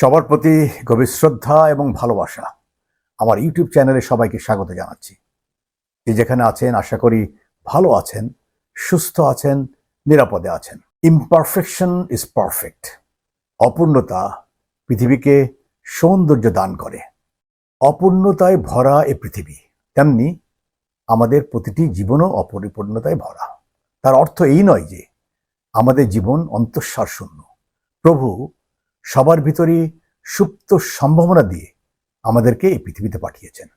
সবার প্রতি গভীর শ্রদ্ধা এবং ভালোবাসা। আমার ইউটিউব চ্যানেলে সবাইকে স্বাগত জানাচ্ছি। যে যেখানে আছেন, আশা করি ভালো আছেন, সুস্থ আছেন, নিরাপদে আছেন। ইমপারফেকশন ইজ পারফেক্ট অপূর্ণতা পৃথিবীকে সৌন্দর্য দান করে। অপূর্ণতায় ভরা এ পৃথিবী। তেমনি আমাদের প্রতিটি জীবনও অপরিপূর্ণতায় ভরা। তার অর্থ এই নয় যে আমাদের জীবন অন্তঃসার শূন্য প্রভু সবার ভিতরই সুপ্ত সম্ভাবনা দিয়ে আমাদেরকে এই পৃথিবীতে পাঠিয়েছেন।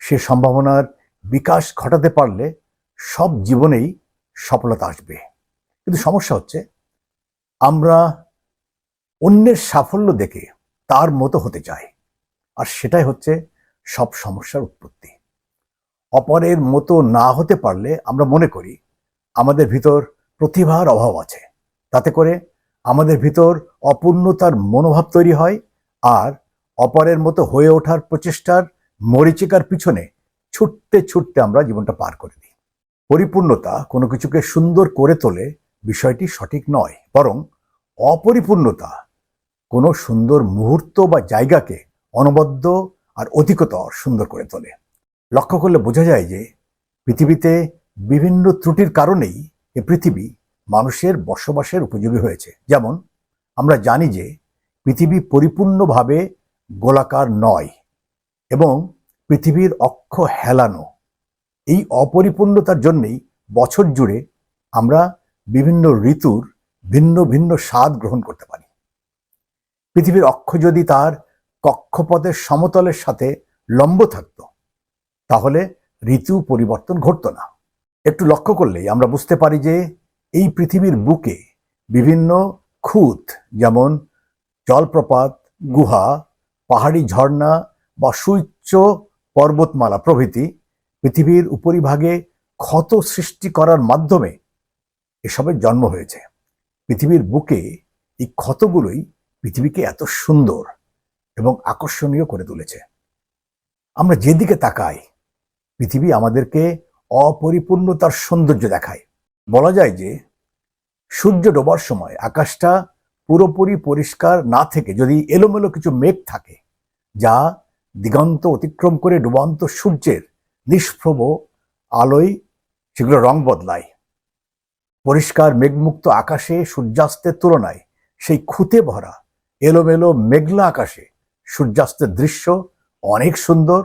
সে সম্ভাবনার বিকাশ ঘটাতে পারলে সব জীবনেই সফলতা আসবে। কিন্তু সমস্যা হচ্ছে, আমরা অন্যের সাফল্য দেখে তার মতো হতে চাই, আর সেটাই হচ্ছে সব সমস্যার উৎপত্তি। অপরের মতো না হতে পারলে আমরা মনে করি আমাদের ভিতর প্রতিভার অভাব আছে। তাতে করে আমাদের ভিতর অপূর্ণতার মনোভাব তৈরি হয় আর অপরের মতো হয়ে ওঠার প্রচেষ্টার মরিচিকার পিছনে ছুটতে ছুটতে আমরা জীবনটা পার করে দিই। পরিপূর্ণতা কোনো কিছুকে সুন্দর করে তোলে বিষয়টি সঠিক নয়, বরং অপরিপূর্ণতা কোনো সুন্দর মুহূর্ত বা জায়গাকে অনবদ্য আর অধিকতর সুন্দর করে তোলে। লক্ষ্য করলে বোঝা যায় যে পৃথিবীতে বিভিন্ন ত্রুটির কারণেই এ পৃথিবী মানুষের বসবাসের উপযোগী হয়েছে। যেমন, আমরা জানি যে পৃথিবী পরিপূর্ণভাবে গোলাকার নয় এবং পৃথিবীর অক্ষ হেলানো। এই অপরিপূর্ণতার জন্যেই বছর জুড়ে আমরা বিভিন্ন ঋতুর ভিন্ন ভিন্ন স্বাদ গ্রহণ করতে পারি। পৃথিবীর অক্ষ যদি তার কক্ষপথের সমতলের সাথে লম্ব থাকত, তাহলে ঋতু পরিবর্তন ঘটত না। একটু লক্ষ্য করলেই আমরা বুঝতে পারি যে এই পৃথিবীর বুকে বিভিন্ন খুঁত যেমন জলপ্রপাত, গুহা, পাহাড়ি ঝর্ণা বা সুউচ্চ পর্বতমালা প্রভৃতি পৃথিবীর উপরিভাগে ক্ষত সৃষ্টি করার মাধ্যমে এসবের জন্ম হয়েছে। পৃথিবীর বুকে এই ক্ষতগুলোই পৃথিবীকে এত সুন্দর এবং আকর্ষণীয় করে তুলেছে। আমরা যেদিকে তাকাই, পৃথিবী আমাদেরকে অপরিপূর্ণতার সৌন্দর্য দেখায়। বলা যায় যে সূর্য ডোবার সময় আকাশটা পুরোপুরি পরিষ্কার না থেকে যদি এলোমেলো কিছু মেঘ থাকে, যা দিগন্ত অতিক্রম করে ডুবন্ত সূর্যের নিষ্প্রভ আলোয় সেগুলো রং বদলায়। পরিষ্কার মেঘমুক্ত আকাশে সূর্যাস্তের তুলনায় সেই খুঁতে ভরা, এলোমেলো মেঘলা আকাশে সূর্যাস্তের দৃশ্য অনেক সুন্দর,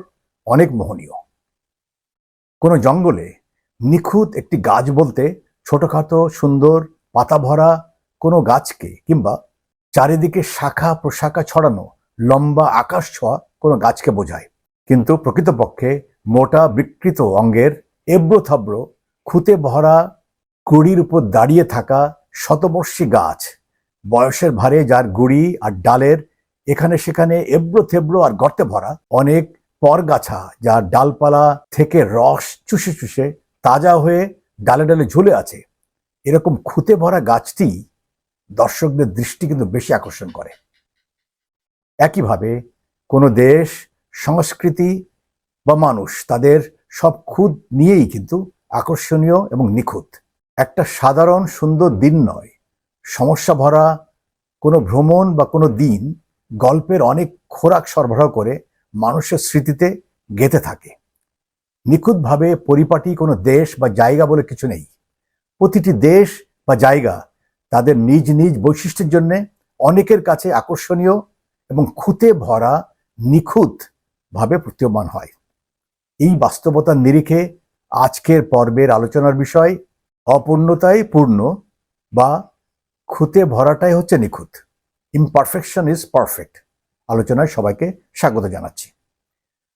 অনেক মোহনীয়। কোনো জঙ্গলে নিখুঁত একটি গাছ বলতে ছোটখাটো, সুন্দর, পাতা ভরা কোনো গাছকে কিংবা চারিদিকে শাখা প্রশাখা ছড়ানো, লম্বা আকাশ ছোঁয়া কোনো গাছকে বোঝায়। কিন্তু প্রকৃতপক্ষে মোটা বিকৃত অঙ্গের এব্রোথাব্র খুঁতে ভরা গুড়ির উপর দাঁড়িয়ে থাকা শতবর্ষী গাছ, বয়সের ভারে যার গুড়ি আর ডালের এখানে সেখানে এব্রো থেব্রো আর গর্তে ভরা অনেক পরগাছা, যার ডালপালা থেকে রস চুষে চুষে তাজা হয়ে ডালে ডালে ঝুলে আছে। এরকম খুঁতে ভরা গাছটি দর্শকদের দৃষ্টি কিন্তু বেশি আকর্ষণ করে। একইভাবে কোনো দেশ, সংস্কৃতি বা মানুষ তাদের সব খুদ নিয়েই কিন্তু আকর্ষণীয় এবং নিখুঁত। একটা সাধারণ সুন্দর দিন নয়। সমস্যা ভরা কোনো ভ্রমণ বা কোনো দিন গল্পের অনেক খোরাক সরবরাহ করে মানুষের স্মৃতিতে গেঁথে থাকে। নিখুঁতভাবে পরিপাটি কোনো দেশ বা জায়গা বলে কিছু নেই। প্রতিটি দেশ বা জায়গা তাদের নিজ নিজ বৈশিষ্ট্যের জন্য অনেকের কাছে আকর্ষণীয় এবং খুঁতে ভরা নিখুঁত ভাবে প্রতীয়মান হয়। এই বাস্তবতার নিরিখে আজকের পর্বের আলোচনার বিষয় অপূর্ণতাই পূর্ণ বা খুঁতে ভরাটাই হচ্ছে নিখুঁত। ইমপারফেকশন ইজ পারফেক্ট আলোচনায় সবাইকে স্বাগত জানাচ্ছি।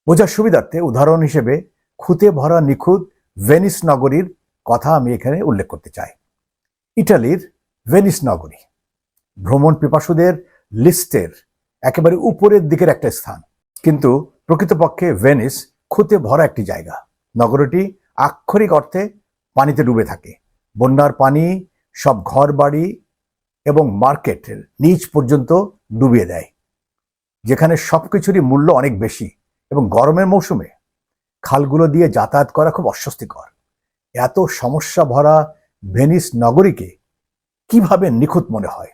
বোঝার সুবিধার্থে উদাহরণ হিসেবে খুঁতে ভরা নিখুঁত ভেনিস নগরীর কথা আমি এখানে উল্লেখ করতে চাই। ইটালির ভেনিস নগরী, ভ্রমণ পিপাসুদের লিস্টের একেবারে উপরের দিকের একটা স্থান। কিন্তু প্রকৃতপক্ষে ভেনিস খুঁতে ভরা একটি জায়গা। নগরীটি আক্ষরিক অর্থে পানিতে ডুবে থাকে। বন্যার পানি, সব ঘর বাড়ি এবং মার্কেটের নিচ পর্যন্ত ডুবিয়ে দেয়। যেখানে সব কিছুরই মূল্য অনেক বেশি এবং গরমের মৌসুমে খালগুলো দিয়ে যাতায়াত করা খুব অস্বস্তিকর। এত সমস্যা ভরা ভেনিস নগরীকে কীভাবে নিখুঁত মনে হয়?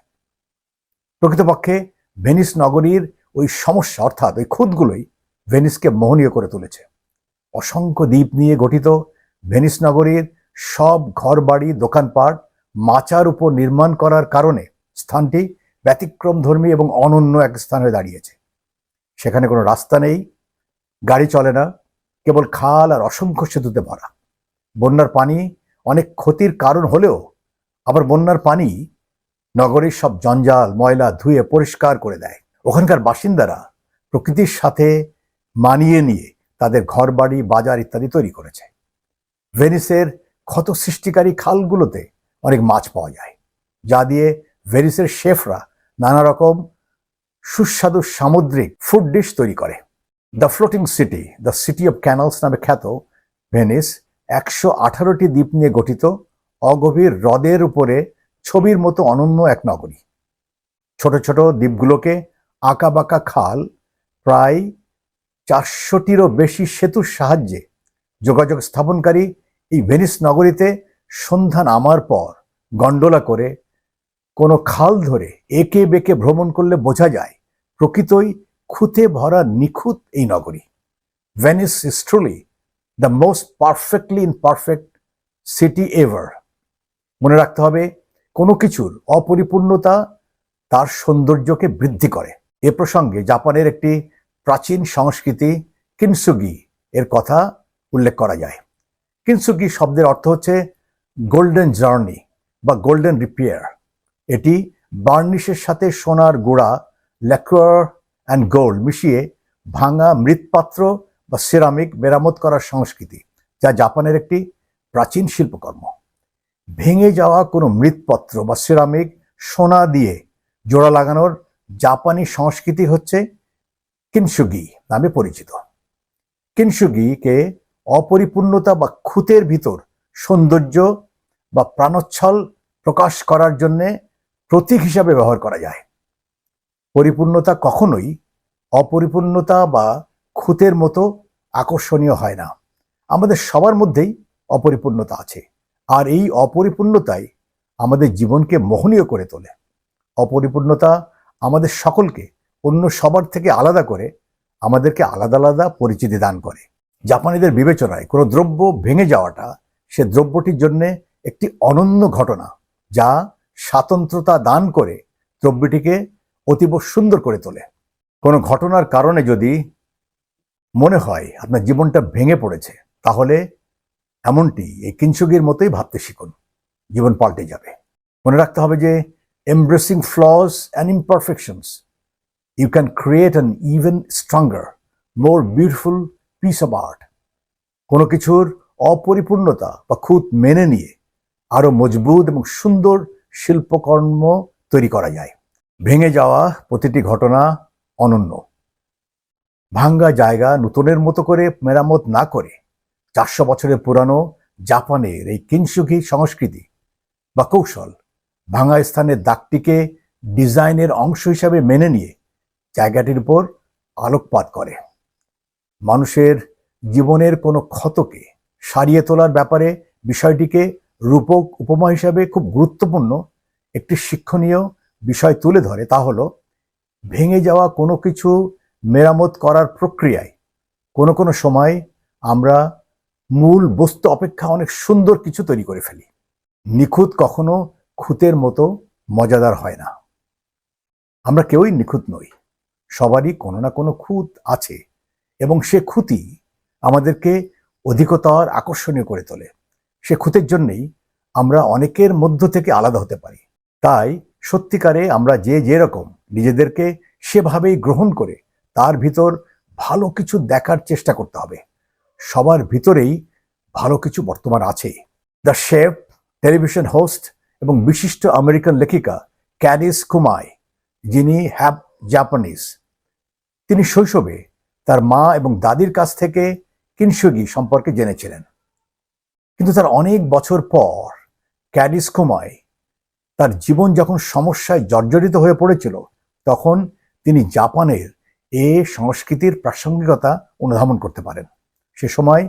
প্রকৃতপক্ষে ভেনিস নগরীর ওই সমস্যা, অর্থাৎ ওই খুঁতগুলোই ভেনিসকে মোহনীয় করে তুলেছে। অসংখ্য দ্বীপ নিয়ে গঠিত ভেনিস নগরীর সব ঘরবাড়ি, দোকানপাট মাচার উপর নির্মাণ করার কারণে স্থানটি ব্যতিক্রমধর্মী এবং অনন্য এক স্থান হয়ে দাঁড়িয়েছে। সেখানে কোনো রাস্তা নেই, গাড়ি চলে না কেবল খাল আর অসংখ্য সেতুতে ভরা। বন্যার পানি অনেক ক্ষতির কারণ হলেও আবার বন্যার পানি নগরীর সব জঞ্জাল, ময়লা ধুয়ে পরিষ্কার করে দেয়। ওখানকার বাসিন্দারা প্রকৃতির সাথে মানিয়ে নিয়ে তাদের ঘরবাড়ি, বাজার ইত্যাদি তৈরি করেছে। ভেনিসের ক্ষত সৃষ্টিকারী খালগুলোতে অনেক মাছ পাওয়া যায়, যা দিয়ে ভেনিসের শেফরা নানা রকম সুস্বাদু সামুদ্রিক ফুড ডিশ তৈরি করে। The floating city the city of canals নামে খ্যাত ভেনিস একশো আঠারোটি দ্বীপ নিয়ে গঠিত, অগভীর হ্রদের উপরে ছবির মতো অনন্য এক নগরী। ছোট ছোট দ্বীপগুলোকে আঁকাবাঁকা খাল, প্রায় চারশোটিরও বেশি সেতুর সাহায্যে যোগাযোগ স্থাপনকারী এই ভেনিস নগরীতে সন্ধ্যা নামার পর গন্ডোলা করে কোনো খাল ধরে একে বেঁকে ভ্রমণ করলে বোঝা যায়, প্রকৃতই খুঁতে ভরা নিখুঁত এই নগরী। Venice is truly the most perfectly imperfect city ever মনে রাখতে হবে, কোনো কিছুর অপরিপূর্ণতা তার সৌন্দর্যকে বৃদ্ধি করে। এ প্রসঙ্গে জাপানের একটি প্রাচীন সংস্কৃতি কিনসুগি এর কথা উল্লেখ করা যায়। কিনসুগি শব্দের অর্থ হচ্ছে গোল্ডেন জার্নি বা গোল্ডেন রিপেয়ার এটি বার্নিশের সাথে সোনার গোড়া ল্যাক্রোর অ্যান্ড গোল্ড মিশিয়ে ভাঙা মৃৎপাত্র বা সিরামিক মেরামত করার সংস্কৃতি, যা জাপানের একটি প্রাচীন শিল্পকর্ম। ভেঙে যাওয়া কোনো মৃৎপত্র বা সিরামিক সোনা দিয়ে জোড়া লাগানোর জাপানি সংস্কৃতি হচ্ছে কিনসুগি নামে পরিচিত। কিনসুগিকে অপরিপূর্ণতা বা খুঁতের ভিতর সৌন্দর্য বা প্রাণোচ্ছল প্রকাশ করার জন্যে প্রতীক হিসাবে ব্যবহার করা যায়। পরিপূর্ণতা কখনোই অপরিপূর্ণতা বা খুঁতের মতো আকর্ষণীয় হয় না। আমাদের সবার মধ্যেই অপরিপূর্ণতা আছে আর এই অপরিপূর্ণতাই আমাদের জীবনকে মোহনীয় করে তোলে। অপরিপূর্ণতা আমাদের সকলকে, অন্য সবার থেকে আলাদা করে আমাদেরকে আলাদা আলাদা পরিচিতি দান করে। জাপানিদের বিবেচনায় কোনো দ্রব্য ভেঙে যাওয়াটা সে দ্রব্যটির জন্য একটি অনন্য ঘটনা যা স্বাতন্ত্রতা দান করে দ্রব্যটিকে অতীব সুন্দর করে তোলে। কোনো ঘটনার কারণে যদি মনে হয় আপনার জীবনটা ভেঙে পড়েছে, তাহলে এমনটি এই কিনসুগির মতোই ভাবতে শিখুন। জীবন পাল্টে যাবে। মনে রাখতে হবে যে embracing flaws and imperfections you can create an even stronger more beautiful piece of art কোনো কিছুর অপরিপূর্ণতা বা খুঁত মেনে নিয়ে আরও মজবুত এবং সুন্দর শিল্পকর্ম তৈরি করা যায়। ভেঙে যাওয়া প্রতিটি ঘটনা অনন্য। ভাঙ্গা জায়গা নতুনের মতো করে মেরামত না করে চারশো বছরের পুরানো জাপানের এই কিনসুখী সংস্কৃতি বা কৌশল ভাঙা স্থানের দাগটিকে ডিজাইনের অংশ হিসাবে মেনে নিয়ে জায়গাটির উপর আলোকপাত করে। মানুষের জীবনের কোনো ক্ষতকে সারিয়ে তোলার ব্যাপারে বিষয়টিকে রূপক উপমা হিসাবে খুব গুরুত্বপূর্ণ একটি শিক্ষণীয় বিষয় তুলে ধরে তা হলো, ভেঙে যাওয়া কোনো কিছু মেরামত করার প্রক্রিয়ায় কোনো কোনো সময় আমরা মূল বস্তু অপেক্ষা অনেক সুন্দর কিছু তৈরি করে ফেলি। নিখুঁত কখনো খুঁতের মতো মজাদার হয় না। আমরা কেউই নিখুঁত নই, সবারই কোনো না কোনো খুঁত আছে এবং সে খুঁতি আমাদেরকে অধিকতর আকর্ষণীয় করে তোলে। সে খুঁতের জন্যেই আমরা অনেকের মধ্য থেকে আলাদা হতে পারি। তাই সত্যিকারে আমরা যে যেরকম নিজেদেরকে সেভাবেই গ্রহণ করে তার ভিতর ভালো কিছু দেখার চেষ্টা করতে হবে। সবার ভিতরেই ভালো কিছু বর্তমান আছে। দ্য শেফ, টেলিভিশন হোস্ট এবং বিশিষ্ট আমেরিকান লেখিকা ক্যারিস কুমাই, যিনি হ্যাপ জাপানিজ। তিনি শৈশবে তার মা এবং দাদির কাছ থেকে কিনসুগি সম্পর্কে জেনেছিলেন। কিন্তু তার অনেক বছর পর ক্যারিস কুমাই তার জীবন যখন সমস্যায় জর্জরিত হয়ে পড়েছিল, তখন তিনি জাপানের এ সংস্কৃতির প্রাসঙ্গিকতা অনুধাবন করতে পারেন সে সময়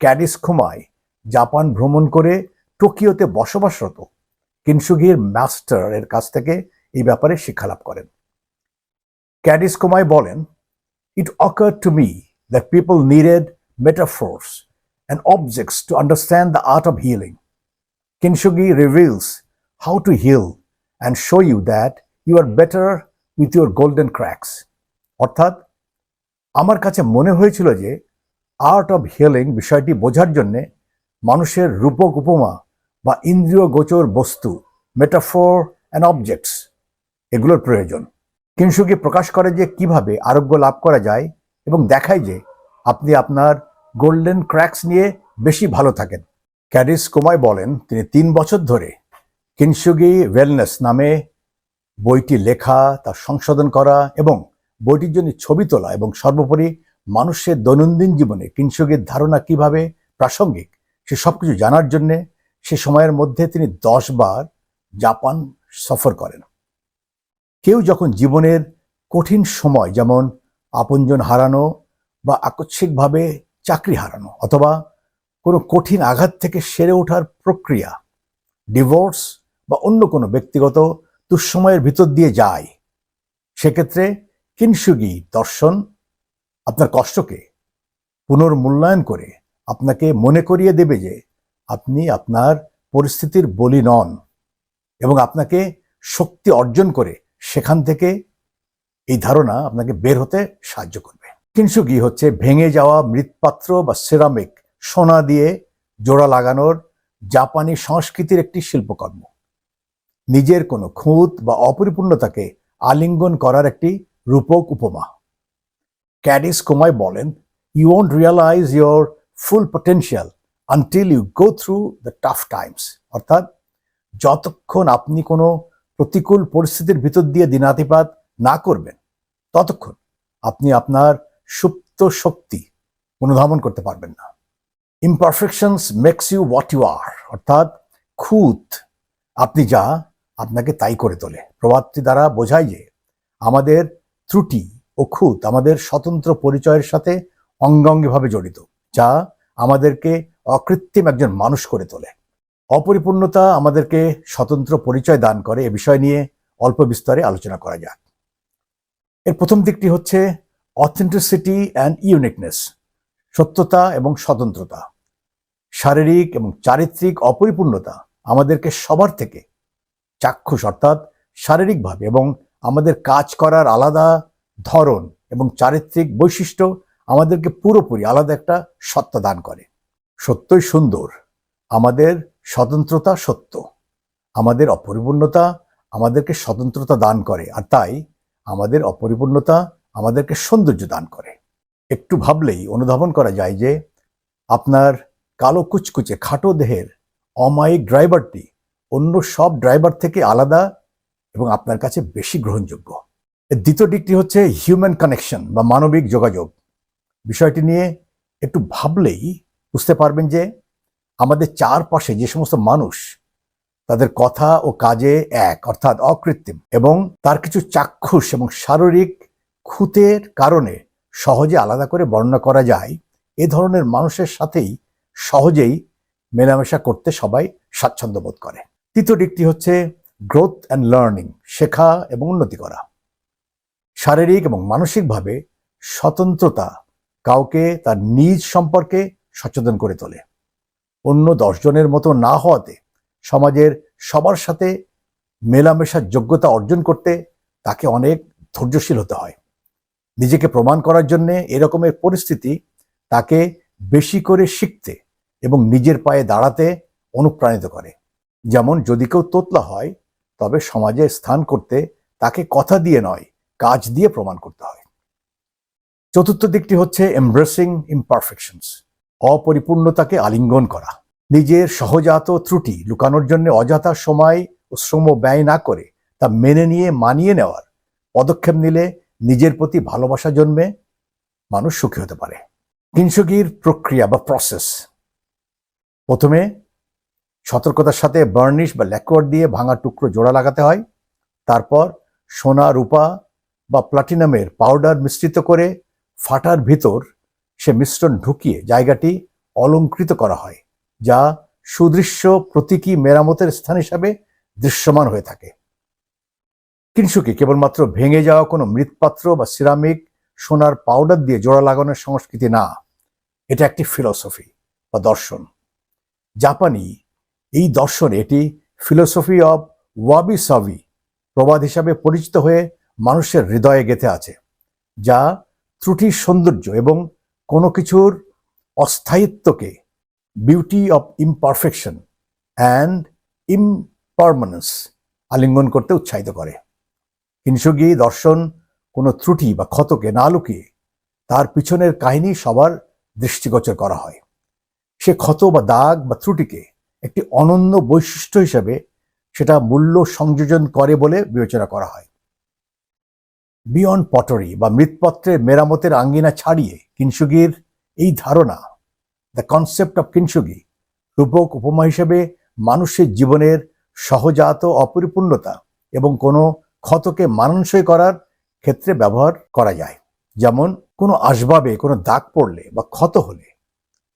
ক্যাডিস খুমাই জাপান ভ্রমণ করে টোকিওতে বসবাসরত কিনসুগির মাস্টার এর কাছ থেকে এই ব্যাপারে শিক্ষালাভ করেন ক্যাডিস কোমাই বলেন it occur to me that people needed metaphors and objects to understand the art of healing. Kinshugi reveals how to heal and show you that you are better with your golden cracks. অর্থাৎ, আমার কাছে মনে হয়েছিল যে art of healing বিষয়টি বোঝার জন্যে মানুষের রূপক উপমা বা ইন্দ্রিয় গোচর বস্তু মেটাফোর অ্যান্ড অবজেক্টস এগুলোর প্রয়োজন কিনসুকি প্রকাশ করে যে কীভাবে আরোগ্য লাভ করা যায় এবং দেখায় যে আপনি আপনার গোল্ডেন ক্র্যাকস নিয়ে বেশি ভালো থাকেন ক্যাডিস কুমাই বলেন, তিনি তিন বছর ধরে কিনসুগি ওয়েলনেস নামে বইটি লেখা তার সংশোধন করা এবং বইটির জন্য ছবি তোলা এবং সর্বোপরি মানুষের দৈনন্দিন জীবনে কিনসুগির ধারণা কীভাবে প্রাসঙ্গিক, সে সবকিছু জানার জন্যে সে সময়ের মধ্যে তিনি দশ বার জাপান সফর করেন। কেউ যখন জীবনের কঠিন সময় যেমন আপনজন হারানো বা আকস্মিকভাবে চাকরি হারানো অথবা কোনো কঠিন আঘাত থেকে সেরে ওঠার প্রক্রিয়া, ডিভোর্স বা অন্য কোনো ব্যক্তিগত দুঃসময়ের ভিতর দিয়ে যায়, সেক্ষেত্রে কিনসুগি দর্শন আপনার কষ্টকে পুনর্মূল্যায়ন করে আপনাকে মনে করিয়ে দেবে যে আপনি আপনার পরিস্থিতির বলি নন এবং আপনাকে শক্তি অর্জন করে সেখান থেকে এই ধারণা আপনাকে বের হতে সাহায্য করবে। কিনসুকি হচ্ছে ভেঙে যাওয়া মৃৎপাত্র বা সিরামিক সোনা দিয়ে জোড়া লাগানোর জাপানি সংস্কৃতির একটি শিল্পকর্ম। নিজের কোনো খুঁত বা অপরিপূর্ণতাকে আলিঙ্গন করার একটি রূপক উপমা। ক্যাডিস কুমায় বলেন you won't realise your full potential until you go through the tough times অর্থাৎ, যতক্ষণ আপনি কোনো প্রতিকূল পরিস্থিতির ভিতর দিয়ে দিনাতিপাত না করবেন, ততক্ষণ আপনি আপনার সুপ্ত শক্তি অনুধাবন করতে পারবেন না। Imperfections makes you what you are অর্থাৎ খুঁত, আপনি যা আপনাকে তাই করে তোলে। প্রবাদটি দ্বারা বোঝায় যে আমাদের ত্রুটি ও খুঁত আমাদের স্বতন্ত্র পরিচয়ের সাথে অঙ্গাঙ্গিভাবে জড়িত, যা আমাদেরকে অকৃত্রিম একজন মানুষ করে তোলে। অপরিপূর্ণতা আমাদেরকে স্বতন্ত্র পরিচয় দান করে এ বিষয় নিয়ে অল্প বিস্তরে আলোচনা করা যাক। এর প্রথম দিকটি হচ্ছে অথেন্টিসিটি অ্যান্ড ইউনিকনেস সত্যতা এবং স্বতন্ত্রতা। শারীরিক এবং চারিত্রিক অপরিপূর্ণতা আমাদেরকে সবার থেকে চাক্ষুষ অর্থাৎ শারীরিকভাবে এবং আমাদের কাজ করার আলাদা ধরন এবং চারিত্রিক বৈশিষ্ট্য আমাদেরকে পুরোপুরি আলাদা একটা সত্তা দান করে। সত্যই সুন্দর। আমাদের স্বতন্ত্রতা সত্য। আমাদের অপরিপূর্ণতা আমাদেরকে স্বতন্ত্রতা দান করে আর তাই আমাদের অপরিপূর্ণতা আমাদেরকে সৌন্দর্য দান করে। একটু ভাবলেই অনুধাবন করা যায় যে আপনার কালো কুচকুচে খাটো দেহের অমায়িক ড্রাইভারটি অন্য সব ড্রাইভার থেকে আলাদা এবং আপনার কাছে বেশি গ্রহণযোগ্য। দ্বিতীয় দিকটি হচ্ছে হিউম্যান কানেকশন বা মানবিক যোগাযোগ। বিষয়টি নিয়ে একটু ভাবলেই বুঝতে পারবেন যে আমাদের চারপাশে যে সমস্ত মানুষ, তাদের কথা ও কাজে এক, অর্থাৎ অকৃত্রিম এবং তার কিছু চাক্ষুষ এবং শারীরিক খুঁতের কারণে সহজে আলাদা করে বর্ণনা করা যায়, এ ধরনের মানুষের সাথেই সহজেই মেলামেশা করতে সবাই স্বাচ্ছন্দ্য বোধ করে। তৃতীয় দিকটি হচ্ছে গ্রোথ অ্যান্ড লার্নিং শেখা এবং উন্নতি করা। শারীরিক এবং মানসিকভাবে স্বতন্ত্রতা কাউকে তার নিজ সম্পর্কে সচেতন করে তোলে। অন্য দশজনের মতো না হওয়াতে সমাজের সবার সাথে মেলামেশার যোগ্যতা অর্জন করতে তাকে অনেক ধৈর্যশীল হতে হয়। নিজেকে প্রমাণ করার জন্য এরকমের পরিস্থিতি তাকে বেশি করে শিখতে এবং নিজের পায়ে দাঁড়াতে অনুপ্রাণিত করে। যেমন যদি কেউ তোতলা হয়, তবে সমাজে স্থান করতে তাকে কথা দিয়ে নয়, কাজ দিয়ে প্রমাণ করতে হয়। চতুর্থ দিকটি হচ্ছে এমব্রেসিং ইমপারফেকশনস অপরিপূর্ণতাকে আলিঙ্গন করা। নিজের সহজাত ত্রুটি লুকানোর জন্য অযথা সময় ও শ্রম ব্যয় না করে তা মেনে নিয়ে মানিয়ে নেওয়ার পদক্ষেপ নিলে নিজের প্রতি ভালোবাসা জন্মে, মানুষ সুখী হতে পারে। কিনসুকির প্রক্রিয়া বা প্রসেস প্রথমে সতর্কতার সাথে বার্নিশ বা ল্যাকওয়ার্ড দিয়ে ভাঙা টুকরো জোড়া লাগাতে হয়। তারপর সোনা, রূপা বা প্লাটিনামের পাউডার মিশ্রিত করে ফাটার ভিতর সে মিশ্রণ ঢুকিয়ে জায়গাটি অলঙ্কৃত করা হয়, যা সুদৃশ্য প্রতীকী মেরামতের স্থান হিসাবে দৃশ্যমান হয়ে থাকে। কিনসুকি কেবলমাত্র ভেঙে যাওয়া কোনো মৃৎপাত্র বা সিরামিক সোনার পাউডার দিয়ে জোড়া লাগানোর সংস্কৃতি না। এটা একটি ফিলসফি বা দর্শন। জাপানি এই দর্শন এটি ফিলোসফি অব ওয়াবি সাবি, প্রবাদ হিসাবে পরিচিত হয়ে মানুষের হৃদয়ে গেঁথে আছে, যা ত্রুটির সৌন্দর্য এবং কোনো কিছুর অস্থায়িত্বকে beauty of imperfection and impermanence আলিঙ্গন করতে উৎসাহিত করে। হিংসুগি দর্শন কোনো ত্রুটি বা ক্ষতকে না লুকিয়ে তার পিছনের কাহিনী সবার দৃষ্টিগোচর করা হয়। সে ক্ষত বা দাগ বা ত্রুটিকে একটি অনন্য বৈশিষ্ট্য হিসেবে সেটা মূল্য সংযোজন করে বলে বিবেচনা করা হয়। বিয়ন পটরি বা মৃৎপত্রের মেরামতের আঙ্গিনা ছাড়িয়ে কিনসুগির এই ধারণা, দ্য কনসেপ্ট অফ কিনসুগি রূপক উপমা হিসেবে মানুষের জীবনের সহজাত অপরিপূর্ণতা এবং কোনো ক্ষতকে মানানসই করার ক্ষেত্রে ব্যবহার করা যায়। যেমন, কোনো আসবাবে কোনো দাগ পড়লে বা ক্ষত হলে,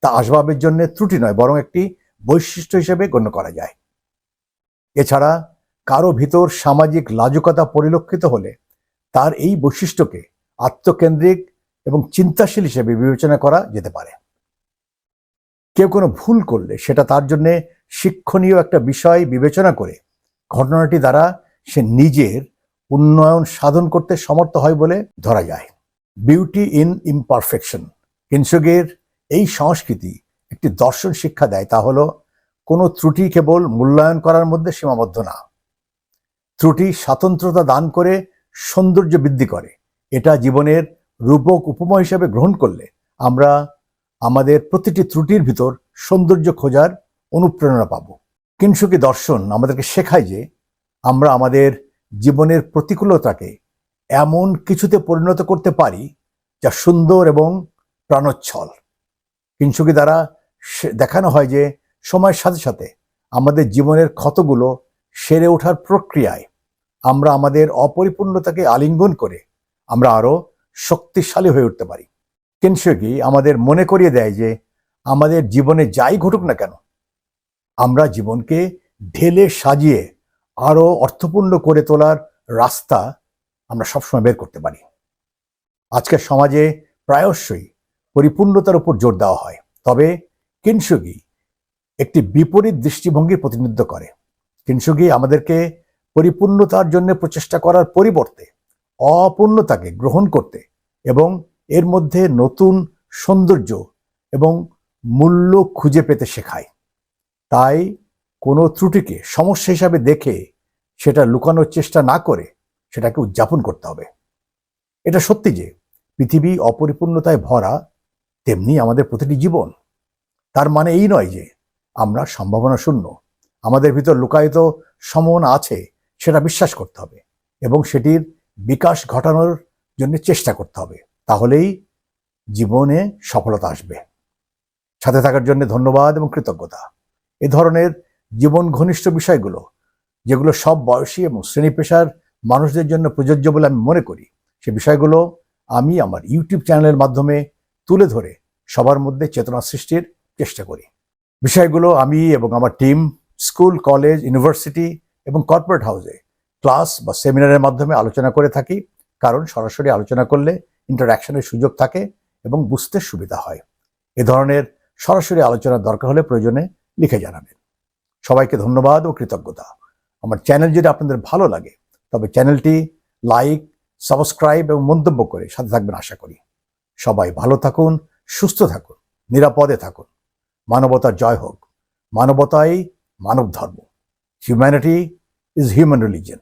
তা আসবাবের জন্য ত্রুটি নয়, বরং একটি বৈশিষ্ট্য হিসেবে গণ্য করা যায়। এছাড়া কারও ভিতর সামাজিক লাজুকতা পরিলক্ষিত হলে তার এই বৈশিষ্ট্যকে আত্মকেন্দ্রিক এবং চিন্তাশীল হিসেবে বিবেচনা করা যেতে পারে। কেউ কোনো ভুল করলে সেটা তার জন্যে শিক্ষণীয় একটা বিষয় বিবেচনা করে ঘটনাটি দ্বারা সে নিজের উন্নয়ন সাধন করতে সমর্থ হয় বলে ধরা যায়। বিউটি ইন ইমপারফেকশন, কিনসুগের এই সংস্কৃতি একটি দর্শন শিক্ষা দেয়, তা হলো কোনো ত্রুটি কেবল মূল্যায়ন করার মধ্যে সীমাবদ্ধ না। ত্রুটি স্বাতন্ত্রতা দান করে সৌন্দর্য বৃদ্ধি করে। এটা জীবনের রূপক উপমা হিসাবে গ্রহণ করলে আমরা আমাদের প্রতিটি ত্রুটির ভিতর সৌন্দর্য খোঁজার অনুপ্রেরণা পাব। কিংসুকি দর্শন আমাদেরকে শেখায় যে আমরা আমাদের জীবনের প্রতিকূলতাকে এমন কিছুতে পরিণত করতে পারি যা সুন্দর এবং প্রাণোচ্ছল। কিংসুকি দ্বারা দেখানো হয় যে সময়ের সাথে সাথে আমাদের জীবনের ক্ষতগুলো সেরে ওঠার প্রক্রিয়ায় আমরা আমাদের অপরিপূর্ণতাকে আলিঙ্গন করে আমরা আরও শক্তিশালী হয়ে উঠতে পারি। কিনসুকি আমাদের মনে করিয়ে দেয় যে আমাদের জীবনে যাই ঘটুক না কেন, আমরা জীবনকে ঢেলে সাজিয়ে আরও অর্থপূর্ণ করে তোলার রাস্তা আমরা সবসময় বের করতে পারি। আজকের সমাজে প্রায়শই পরিপূর্ণতার উপর জোর দেওয়া হয়। তবে কিনসুগি একটি বিপরীত দৃষ্টিভঙ্গির প্রতিনিধিত্ব করে। কিনসুগি আমাদেরকে পরিপূর্ণতার জন্য প্রচেষ্টা করার পরিবর্তে অপূর্ণতাকে গ্রহণ করতে এবং এর মধ্যে নতুন সৌন্দর্য এবং মূল্য খুঁজে পেতে শেখায়। তাই কোনো ত্রুটিকে সমস্যা হিসাবে দেখে সেটা লুকানোর চেষ্টা না করে সেটাকে উদযাপন করতে হবে। এটা সত্যি যে পৃথিবী অপরিপূর্ণতায় ভরা তেমনি আমাদের প্রতিটি জীবন। তার মানে এই নয় যে আমরা সম্ভাবনা শূন্য। আমাদের ভিতর লুকায়িত সম্ভাবনা আছে, সেটা বিশ্বাস করতে হবে এবং সেটির বিকাশ ঘটানোর জন্য চেষ্টা করতে হবে। তাহলেই জীবনে সফলতা আসবে। সাথে থাকার জন্য ধন্যবাদ এবং কৃতজ্ঞতা। এ ধরনের জীবন ঘনিষ্ঠ বিষয়গুলো, যেগুলো সব বয়সী এবং শ্রেণি পেশার মানুষদের জন্য প্রযোজ্য বলে আমি মনে করি, সে বিষয়গুলো আমি আমার ইউটিউব চ্যানেলের মাধ্যমে তুলে ধরে সবার মধ্যে চেতনা সৃষ্টির চেষ্টা করি। বিষয়গুলো আমি এবং আমার টিম, স্কুল, কলেজ, ইউনিভার্সিটি এবং কর্পোরেট হাউসে ক্লাস বা সেমিনারের মাধ্যমে আলোচনা করে থাকি। কারণ সরাসরি আলোচনা করলে ইন্টারাকশনের সুযোগ থাকে এবং বুঝতে সুবিধা হয়। এ ধরনের সরাসরি আলোচনার দরকার হলে প্রয়োজনে লিখে জানাবেন। সবাইকে ধন্যবাদ ও কৃতজ্ঞতা। আমার চ্যানেল যদি আপনাদের ভালো লাগে, তবে চ্যানেলটি লাইক, সাবস্ক্রাইব এবং মন্তব্য করে সাথে থাকবেন আশা করি। সবাই ভালো থাকুন, সুস্থ থাকুন, নিরাপদে থাকুন। মানবতার জয় হোক। মানবতাই মানব ধর্ম হিউম্যানিটি ইজ হিউম্যান রিলিজন